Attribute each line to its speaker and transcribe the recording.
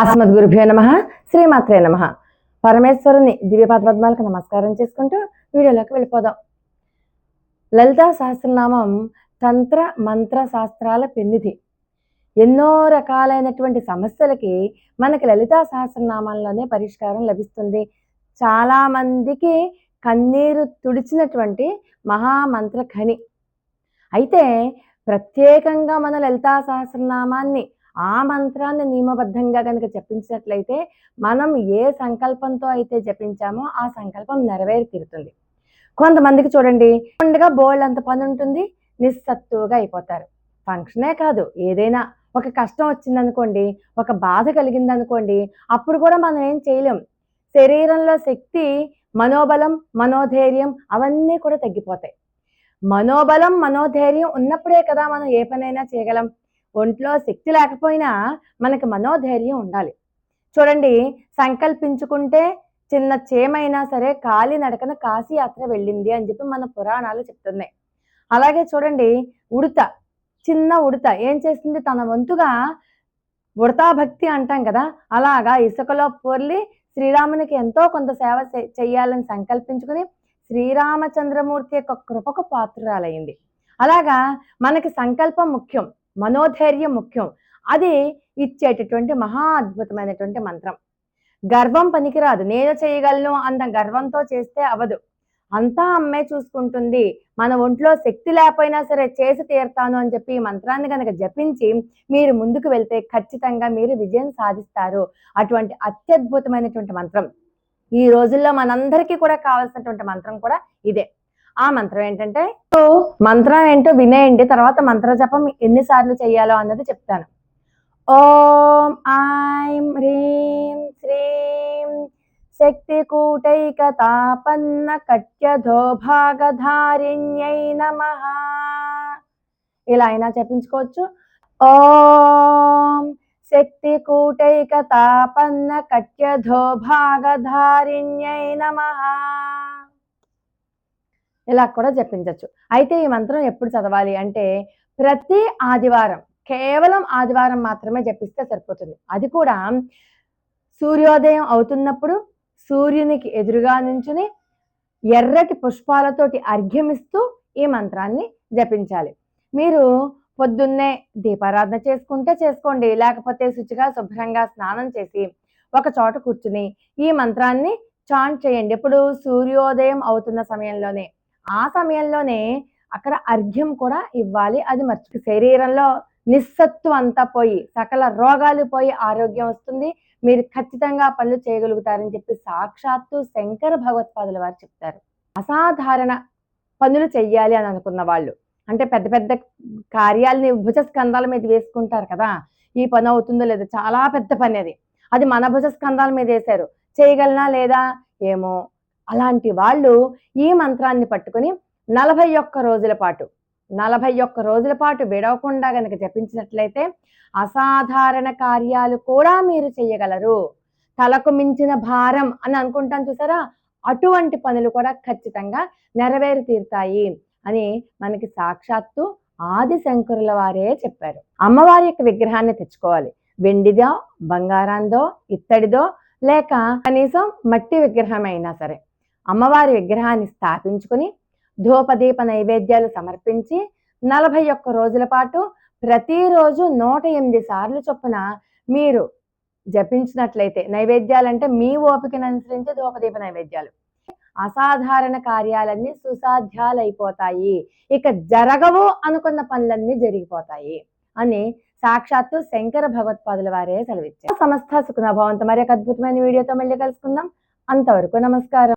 Speaker 1: అస్మద్గురుభ్యో నమ శ్రీమాత్రే నమ. పరమేశ్వరుని దివ్యపాదపద్మాలకు నమస్కారం చేసుకుంటూ వీడియోలోకి వెళ్ళిపోదాం. లలితా సహస్రనామం తంత్ర మంత్ర శాస్త్రాల పెన్నిధి. ఎన్నో రకాలైనటువంటి సమస్యలకి మనకి లలితా సహస్రనామాల్లోనే పరిష్కారం లభిస్తుంది. చాలామందికి కన్నీరు తుడిచినటువంటి మహామంత్ర ఖని అయితే ప్రత్యేకంగా మన లలితా సహస్రనామాన్ని ఆ మంత్రాన్ని నియమబద్ధంగా కనుక జపించినట్లయితే మనం ఏ సంకల్పంతో అయితే జపించామో ఆ సంకల్పం నెరవేరి తీరుతుంది. కొంతమందికి చూడండి ఉండగా బోల్డ్ అంత పని ఉంటుంది నిస్సత్తువుగా అయిపోతారు. ఫంక్షనే కాదు ఏదైనా ఒక కష్టం వచ్చిందనుకోండి ఒక బాధ కలిగిందనుకోండి అప్పుడు కూడా మనం ఏం చేయలేం. శరీరంలో శక్తి మనోబలం మనోధైర్యం అవన్నీ కూడా తగ్గిపోతాయి. మనోబలం మనోధైర్యం ఉన్నప్పుడే కదా మనం ఏ పనైనా చేయగలం. ఒంట్లో శక్తి లేకపోయినా మనకి మనోధైర్యం ఉండాలి. చూడండి సంకల్పించుకుంటే చిన్న చేమైనా సరే కాలి నడకన కాశీ యాత్ర వెళ్ళింది అని చెప్పి మన పురాణాలు చెప్తున్నాయి. అలాగే చూడండి ఉడత చిన్న ఉడత ఏం చేస్తుంది? తన వంతుగా ఉడతా భక్తి అంటాం కదా అలాగా ఇసుకలో పొర్లి శ్రీరామునికి ఎంతో కొంత సేవ చేయాలని సంకల్పించుకుని శ్రీరామచంద్రమూర్తి యొక్క కృపకు పాత్రురాలయ్యింది. అలాగా మనకి సంకల్పం ముఖ్యం. మనోధైర్యం ముఖ్యం. అది ఇచ్చేటటువంటి మహా అద్భుతమైనటువంటి మంత్రం. గర్వం పనికిరాదు. నేను చేయగలను అంత గర్వంతో చేస్తే అవదు. అంతా అమ్మే చూసుకుంటుంది. మన ఒంట్లో శక్తి లేకపోయినా సరే చేసి తీరుతాను అని చెప్పి ఈ మంత్రాన్ని కనుక జపించి మీరు ముందుకు వెళ్తే ఖచ్చితంగా మీరు విజయం సాధిస్తారు. అటువంటి అత్యద్భుతమైనటువంటి మంత్రం. ఈ రోజుల్లో మనందరికీ కూడా కావాల్సినటువంటి మంత్రం కూడా ఇదే. ఆ మంత్రం ఏంటంటే మంత్రం ఏంటో వినేయండి తర్వాత మంత్ర జపం ఎన్నిసార్లు చేయాలో అన్నది చెప్తాను. ఓం ఐం హ్రీం శ్రీం శక్తి కూటైకతాపన్న కట్యధో భాగధారిణ్యై నమ. ఇలా అయినా చెప్పించుకోవచ్చు ఓం శక్తి కూటైకతాపన్న కట్యధో భాగధారిణ్యై నమ. ఇలా కూడా జపించవచ్చు అయితే ఈ మంత్రం ఎప్పుడు చదవాలి అంటే ప్రతి ఆదివారం కేవలం ఆదివారం మాత్రమే జపిస్తే సరిపోతుంది. అది కూడా సూర్యోదయం అవుతున్నప్పుడు సూర్యునికి ఎదురుగా నుంచుని ఎర్రటి పుష్పాలతోటి అర్ఘ్యమిస్తూ ఈ మంత్రాన్ని జపించాలి. మీరు పొద్దున్నే దీపారాధన చేసుకుంటే చేసుకోండి లేకపోతే శుచిగా శుభ్రంగా స్నానం చేసి ఒక చోట కూర్చుని ఈ మంత్రాన్ని చాంట్ చేయండి. ఎప్పుడు? సూర్యోదయం అవుతున్న సమయంలోనే. ఆ సమయంలోనే అక్కడ అర్ఘ్యం కూడా ఇవ్వాలి. అది మర్చి శరీరంలో నిస్సత్తు అంతా పోయి సకల రోగాలు పోయి ఆరోగ్యం వస్తుంది. మీరు ఖచ్చితంగా పనులు చేయగలుగుతారని చెప్పి సాక్షాత్తు శంకర భగవత్పాదుల వారు చెప్తారు. అసాధారణ పనులు చెయ్యాలి అని అనుకున్న వాళ్ళు. అంటే పెద్ద పెద్ద కార్యాలని భుజ స్కంధాల మీద వేసుకుంటారు కదా. ఈ పని అవుతుందో లేదో చాలా పెద్ద పని అది. అది మన భుజ స్కంధాల మీద వేశారు. చేయగలనా లేదా? ఏమో. అలాంటి వాళ్ళు ఈ మంత్రాన్ని పట్టుకుని నలభై ఒక్క రోజుల పాటు నలభై ఒక్క రోజుల పాటు విడవకుండా గనక జపించినట్లయితే అసాధారణ కార్యాలు కూడా మీరు చేయగలరు. తలకు మించిన భారం అని అనుకుంటాం చూసారా? అటువంటి పనులు కూడా ఖచ్చితంగా నెరవేరు తీరుతాయి అని మనకి సాక్షాత్తు ఆది శంకరుల వారే చెప్పారు. అమ్మవారి యొక్క విగ్రహాన్ని తెచ్చుకోవాలి. వెండిదో బంగారందో ఇత్తడిదో లేక కనీసం మట్టి విగ్రహం అయినా సరే. అమ్మవారి విగ్రహాన్ని స్థాపించుకుని ధూపదీప నైవేద్యాలు సమర్పించి నలభై ఒక్క రోజుల పాటు ప్రతిరోజు నూట ఎనిమిది సార్లు చొప్పున మీరు జపించినట్లయితే నైవేద్యాలంటే మీ ఓపికను అనుసరించి ధూపదీప నైవేద్యాలు. అసాధారణ కార్యాలన్నీ సుసాధ్యాలైపోతాయి. ఇక జరగవు అనుకున్న పనులన్నీ జరిగిపోతాయి అని సాక్షాత్తు శంకర భగవత్పాదుల వారే సెలవిచ్చారు. సమస్త సుఖనభావంతో మరి ఒక అద్భుతమైన వీడియోతో మళ్ళీ కలుసుకుందాం. అంతవరకు నమస్కారం.